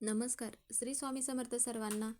नमस्कार. श्री स्वामी समर्थ सर्वांना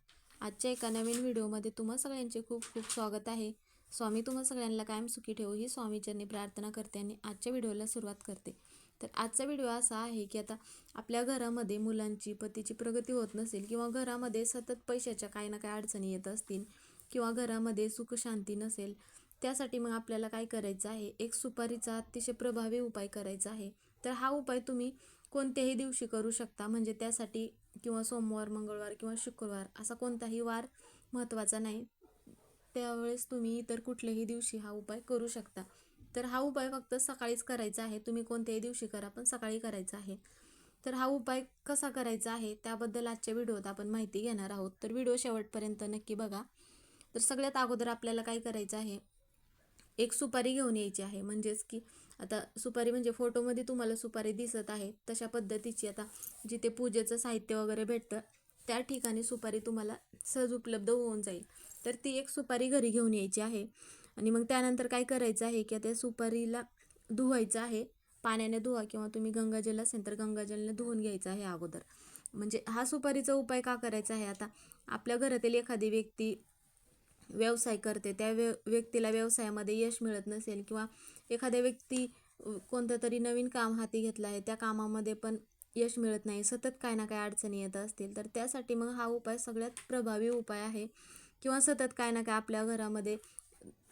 आजच्या एका नवीन व्हिडिओमध्ये तुम्हा सगळ्यांचे खूप खूप स्वागत आहे. स्वामी तुम्हा सगळ्यांना कायम सुखी ठेवू ही स्वामीचरणी प्रार्थना करते आणि आजच्या व्हिडिओला सुरुवात करते. तर आजचा व्हिडिओ असा आहे की आता आपल्या घरामध्ये मुलांची पतीची प्रगती होत नसेल किंवा घरामध्ये सतत पैशाच्या काही ना काही अडचणी येत असतील किंवा घरामध्ये सुखशांती नसेल त्यासाठी मग आपल्याला काय करायचं आहे? एक सुपारीचा अतिशय प्रभावी उपाय करायचा आहे. तर हा उपाय तुम्ही कोणत्याही दिवशी करू शकता. म्हणजे त्यासाठी किंवा सोमवार मंगळवार किंवा शुक्रवार असा कोणताही वार महत्त्वाचा नाही. त्यावेळेस तुम्ही इतर कुठल्याही दिवशी हा उपाय करू शकता. तर हा उपाय फक्त सकाळीच करायचा आहे. तुम्ही कोणत्याही दिवशी करा पण सकाळी करायचा आहे. तर हा उपाय कसा करायचा आहे त्याबद्दल आजच्या व्हिडिओत आपण माहिती घेणार आहोत. तर व्हिडिओ शेवटपर्यंत नक्की बघा. तर सगळ्यात अगोदर आपल्याला काय करायचं आहे एक सुपारी घेऊन यायची आहे. म्हणजेच की आता सुपारी म्हणजे फोटोमध्ये तुम्हाला सुपारी दिसत आहे. तशा पद्धतीची आता जिथे पूजेचं साहित्य वगैरे भेटतं त्या ठिकाणी सुपारी तुम्हाला सहज उपलब्ध होऊन जाईल. तर ती एक सुपारी घरी घेऊन यायची आहे. आणि मग त्यानंतर काय करायचं आहे की त्या सुपारीला धुवायचं आहे. पाण्याने धुवा किंवा तुम्ही गंगाजल असेल तर गंगाजलने धुवून घ्यायचं आहे अगोदर. म्हणजे हा सुपारीचा उपाय का करायचा आहे? आता आपल्या घरातील एखादी व्यक्ती व्यवसाय करते त्या व्य व्यक्तीला व्यवसायामध्ये यश मिळत नसेल किंवा एखाद्या व्यक्ती कोणतं तरी नवीन काम हाती घेतलं आहे त्या कामामध्ये पण यश मिळत नाही सतत काय ना काय अडचणी येत असतील तर त्यासाठी मग हा उपाय सगळ्यात प्रभावी उपाय आहे. किंवा सतत काय ना काय आपल्या घरामध्ये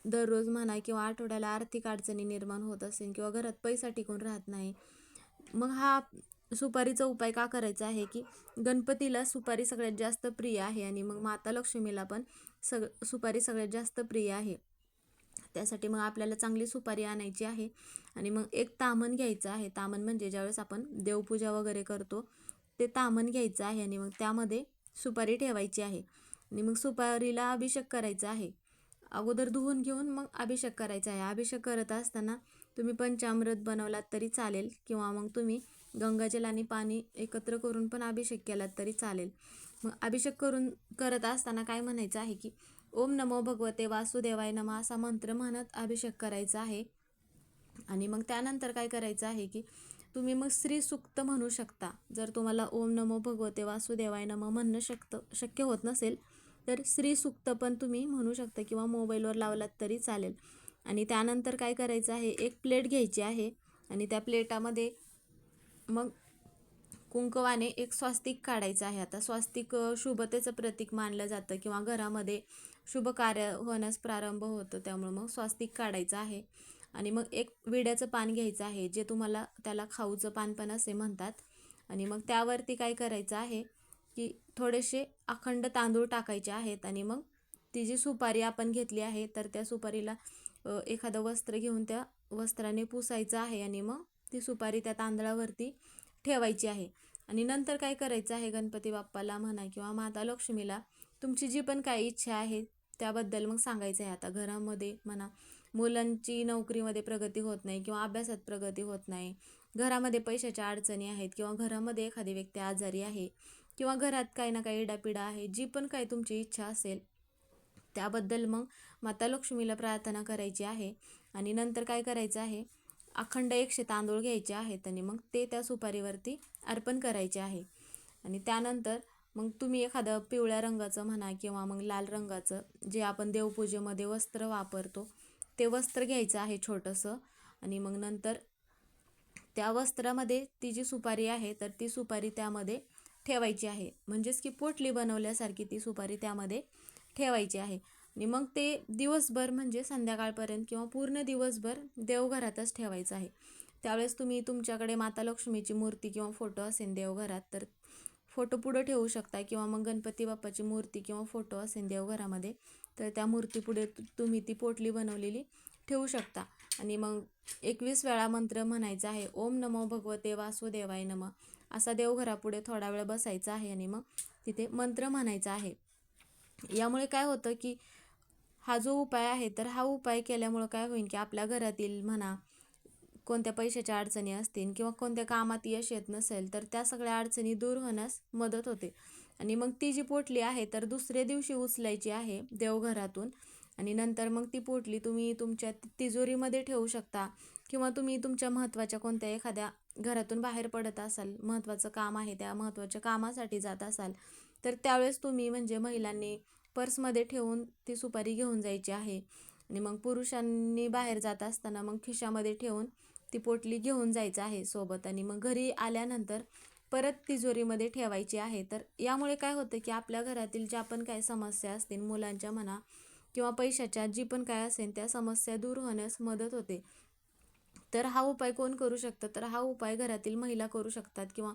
दररोज म्हणा किंवा आठवड्याला आर्थिक अडचणी निर्माण होत असेल किंवा घरात पैसा टिकून राहत नाही मग हा सुपारीचा उपाय का करायचा आहे की गणपतीला सुपारी सगळ्यात जास्त प्रिय आहे आणि मग माता लक्ष्मीला पण सग सुपारी सगळ्यात जास्त प्रिय आहे. त्यासाठी मग आपल्याला चांगली सुपारी आणायची आहे आणि मग एक तामण घ्यायचं आहे. तामण म्हणजे ज्यावेळेस आपण देवपूजा वगैरे करतो ते तामण घ्यायचं आहे आणि मग त्यामध्ये सुपारी ठेवायची आहे. आणि मग सुपारीला अभिषेक करायचा आहे. अगोदर धुवून घेऊन मग अभिषेक करायचा आहे. अभिषेक करत असताना तुम्ही पंचामृत बनवलात तरी चालेल किंवा मग तुम्ही गंगाजल आणि पाणी एकत्र करून पण अभिषेक केलात तरी चालेल. मग अभिषेक करून करत असताना काय म्हणायचं आहे की ओम नमो भगवते वासुदेवाय नम असा मंत्र म्हणत अभिषेक करायचा आहे. आणि मग त्यानंतर काय करायचं आहे की तुम्ही मग श्री सुक्त म्हणू शकता. जर तुम्हाला ओम नमो भगवते वासुदेवाय नम म्हणणं शकतं शक्य होत नसेल तर श्री सुक्त पण तुम्ही म्हणू शकता किंवा मोबाईलवर लावलात तरी चालेल. आणि त्यानंतर काय करायचं आहे एक प्लेट घ्यायची आहे. आणि त्या प्लेटामध्ये मग कुंकवाने एक स्वास्तिक काढायचं आहे. आता स्वास्तिक शुभतेचं प्रतीक मानलं जातं किंवा घरामध्ये शुभ कार्य होण्यास प्रारंभ होतो त्यामुळे मग स्वास्तिक काढायचं आहे. आणि मग एक विड्याचं पान घ्यायचं आहे जे तुम्हाला त्याला खाऊचं पान पण असे म्हणतात. आणि मग त्यावरती काय करायचं आहे की थोडेसे अखंड तांदूळ टाकायचे आहेत आणि मग ती जी सुपारी आपण घेतली आहे तर त्या सुपारीला एखादं वस्त्र घेऊन त्या वस्त्राने पुसायचं आहे आणि मग ती सुपारी त्या तांदळावरती ठेवायची आहे. आणि नंतर काय करायचं आहे? गणपती बाप्पाला म्हणा किंवा माता लक्ष्मीला तुमची जी पण काही इच्छा आहे त्याबद्दल मग सांगायचं आहे. आता घरामध्ये म्हणा मुलांची नोकरीमध्ये प्रगती होत नाही किंवा अभ्यासात प्रगती होत नाही घरामध्ये पैशाच्या अडचणी आहेत किंवा घरामध्ये एखादी व्यक्ती आजारी आहे किंवा घरात काही ना काही इडापिडा आहे जी पण काही तुमची इच्छा असेल त्याबद्दल मग माता लक्ष्मीला प्रार्थना करायची आहे. आणि नंतर काय करायचं आहे? अखंड एकशे तांदूळ घ्यायचे आहेत आणि मग ते त्या सुपारीवरती अर्पण करायचे आहे. आणि त्यानंतर मग तुम्ही एखादं पिवळ्या रंगाचं म्हणा किंवा मग लाल रंगाचं जे आपण देवपूजेमध्ये वस्त्र वापरतो ते वस्त्र घ्यायचं आहे छोटंसं. आणि मग नंतर त्या वस्त्रामध्ये ती जी सुपारी आहे तर ती सुपारी त्यामध्ये ठेवायची आहे. म्हणजेच की पोटली बनवल्यासारखी ती सुपारी त्यामध्ये ठेवायची आहे. आणि मग ते दिवसभर म्हणजे संध्याकाळपर्यंत किंवा पूर्ण दिवसभर देवघरातच ठेवायचं आहे. त्यावेळेस तुम्ही तुमच्याकडे माता लक्ष्मीची मूर्ती किंवा फोटो असेल देवघरात तर फोटो पुढं ठेवू शकता किंवा मग गणपती बाप्पाची मूर्ती किंवा फोटो असेल देवघरामध्ये तर त्या मूर्ती पुढे तुम्ही ती पोटली बनवलेली ठेवू शकता. आणि मग एकवीस वेळा मंत्र म्हणायचा आहे ओम नमो भगवते वासुदेवाय नम. असा देवघरापुढे थोडा वेळ बसायचा आहे आणि मग तिथे मंत्र म्हणायचा आहे. यामुळे काय होतं की हा जो उपाय आहे तर हा उपाय केल्यामुळं काय होईल की आपल्या घरातील म्हणा कोणत्या पैशाच्या अडचणी असतील किंवा कोणत्या कामात यश येत नसेल तर त्या सगळ्या अडचणी दूर होण्यास मदत होते. आणि मग ती जी पोटली आहे तर दुसऱ्या दिवशी उचलायची आहे देवघरातून. आणि नंतर मग ती पोटली तुम्ही तुमच्या तिजोरीमध्ये ठेवू शकता किंवा तुम्ही तुमच्या महत्त्वाच्या कोणत्या एखाद्या घरातून बाहेर पडत असाल महत्त्वाचं काम आहे त्या महत्त्वाच्या कामासाठी जात असाल तर त्यावेळेस तुम्ही म्हणजे महिलांनी पर्समध्ये ठेवून ती सुपारी घेऊन जायची आहे. आणि मग पुरुषांनी बाहेर जात असताना मग खिशामध्ये ठेवून ती पोटली घेऊन जायचं आहे सोबत. आणि मग घरी आल्यानंतर परत तिजोरीमध्ये ठेवायची आहे. तर यामुळे काय होतं की आपल्या घरातील ज्या पण काय समस्या असतील मुलांच्या म्हणा किंवा पैशाच्या जी पण काय असेल त्या समस्या दूर होण्यास मदत होते. तर हा उपाय कोण करू शकतं? तर हा उपाय घरातील महिला करू शकतात किंवा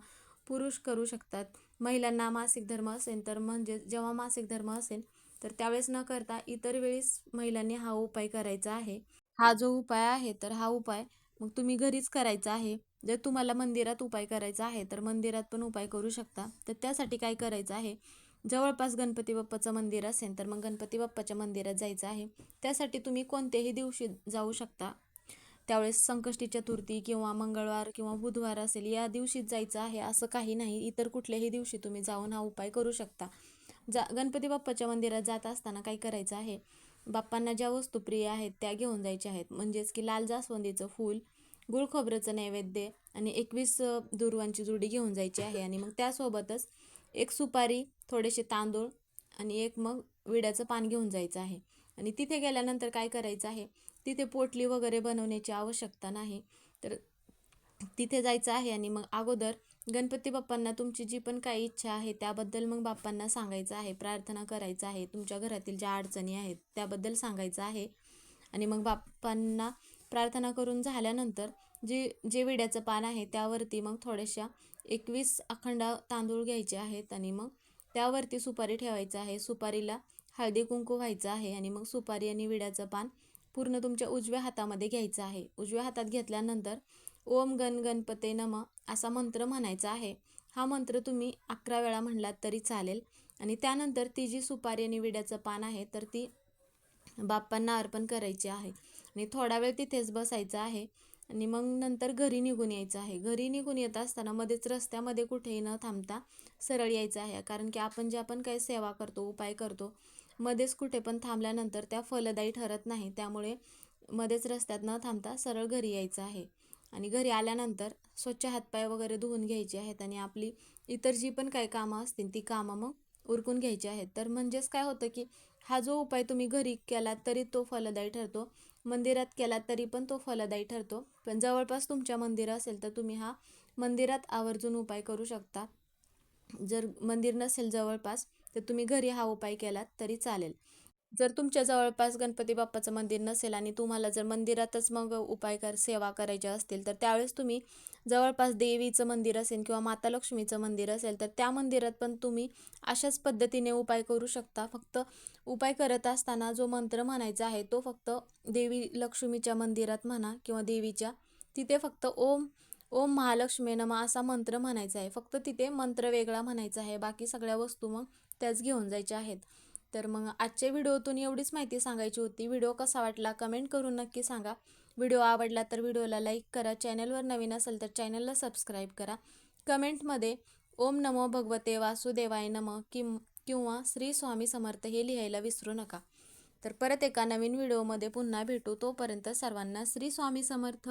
पुरुष करू शकतात. महिलांना मासिक धर्म असेल तर म्हणजे जेव्हा मासिक धर्म असेल तर त्यावेळेस न करता इतर वेळेस महिलांनी हा उपाय करायचा आहे. हा जो उपाय आहे तर हा उपाय मग तुम्ही घरीच करायचा आहे. जर तुम्हाला मंदिरात उपाय करायचा आहे तर मंदिरात पण उपाय करू शकता. तर त्यासाठी काय करायचं आहे? जवळपास गणपती बाप्पाचं मंदिर असेल तर मग गणपती बाप्पाच्या मंदिरात जायचं आहे. त्यासाठी तुम्ही कोणत्याही दिवशी जाऊ शकता. त्यावेळेस संकष्टी चतुर्थी किंवा मंगळवार किंवा बुधवार असेल या दिवशीच जायचं आहे असं काही नाही. इतर कुठल्याही दिवशी तुम्ही जाऊन हा उपाय करू शकता. जा गणपती बाप्पाच्या मंदिरात जात असताना काय करायचं आहे? बाप्पांना ज्या वस्तू प्रिय आहेत त्या घेऊन जायच्या आहेत. म्हणजेच की लाल जास्वंदीचं फूल गुळ खोबऱ्याचं नैवेद्य आणि एकवीस दुर्वांची जुडी घेऊन जायची आहे. आणि मग त्यासोबतच एक सुपारी थोडेसे तांदूळ आणि एक मग विड्याचं पान घेऊन जायचं आहे. आणि तिथे गेल्यानंतर काय करायचं आहे? तिथे पोटली वगैरे बनवण्याची आवश्यकता नाही. तर तिथे जायचं आहे आणि मग अगोदर गणपती बाप्पांना तुमची जी पण काही इच्छा आहे त्याबद्दल मग बाप्पांना सांगायचं आहे. प्रार्थना करायचं आहे. तुमच्या घरातील ज्या अडचणी आहेत त्याबद्दल सांगायचं आहे. आणि मग बाप्पांना प्रार्थना करून झाल्यानंतर जे जे विड्याचं पान आहे त्यावरती मग थोड्याशा एकवीस अखंड तांदूळ घ्यायचे आहेत आणि मग त्यावरती सुपारी ठेवायचं आहे. सुपारीला हळदी कुंकू व्हायचं आहे आणि मग सुपारी आणि विड्याचं पान पूर्ण तुमच्या उजव्या हातामध्ये घ्यायचं आहे. उजव्या हातात घेतल्यानंतर ओम गण गणपते नम असा मंत्र म्हणायचा आहे. हा मंत्र तुम्ही अकरा वेळा म्हणलात तरी चालेल. आणि त्यानंतर ती जी सुपारी आणि विड्याचं पान आहे तर ती बाप्पांना अर्पण करायची आहे. आणि थोडा वेळ तिथेच बसायचं आहे. आणि मग नंतर घरी निघून यायचं आहे. घरी निघून येत असताना मध्येच रस्त्यामध्ये कुठेही न थांबता सरळ यायचं आहे. कारण की आपण जे आपण काही सेवा करतो उपाय करतो मध्येच कुठे पण थांबल्यानंतर त्या फलदायी ठरत नाही. त्यामुळे मध्येच रस्त्यात न थांबता सरळ घरी यायचं आहे. आणि घरी आल्यानंतर स्वच्छ हातपाय वगैरे धुवून घ्यायचे आहेत आणि आपली इतर जी पण काही कामं असतील ती कामं मग उरकून घ्यायची आहेत. तर म्हणजेच काय होतं की हा जो उपाय तुम्ही घरी केलात तरी तो फलदायी ठरतो. मंदिरात केलात तरी पण तो फलदायी ठरतो. पण जवळपास तुमच्या मंदिर असेल तर तुम्ही हा मंदिरात आवर्जून उपाय करू शकता. जर मंदिर नसेल जवळपास तर तुम्ही घरी हा उपाय केलात तरी चालेल. जर तुमच्या जवळपास गणपती बाप्पाचं मंदिर नसेल आणि तुम्हाला जर मंदिरातच मग उपाय कर सेवा करायच्या असतील तर त्यावेळेस तुम्ही जवळपास देवीचं मंदिर असेल किंवा माता लक्ष्मीचं मंदिर असेल तर त्या मंदिरात पण तुम्ही अशाच पद्धतीने उपाय करू शकता. फक्त उपाय करत असताना जो मंत्र म्हणायचा आहे तो फक्त देवी लक्ष्मीच्या मंदिरात म्हणा किंवा देवीच्या तिथे फक्त ओम ओम महालक्ष्मी नमा असा मंत्र म्हणायचा आहे. फक्त तिथे मंत्र वेगळा म्हणायचा आहे. बाकी सगळ्या वस्तू मग त्याच घेऊन जायच्या आहेत. तर मग आजच्या व्हिडिओतून एवढीच माहिती सांगायची होती. व्हिडिओ कसा वाटला कमेंट करून नक्की सांगा. व्हिडिओ आवडला तर व्हिडिओला लाईक करा. चॅनलवर नवीन असेल तर चॅनलला सबस्क्राईब करा. कमेंटमध्ये ओम नमो भगवते वासुदेवाय नम किम किंवा श्री स्वामी समर्थ हे लिहायला विसरू नका. तर परत एका नवीन व्हिडिओमध्ये पुन्हा भेटू. तोपर्यंत सर्वांना श्री स्वामी समर्थ.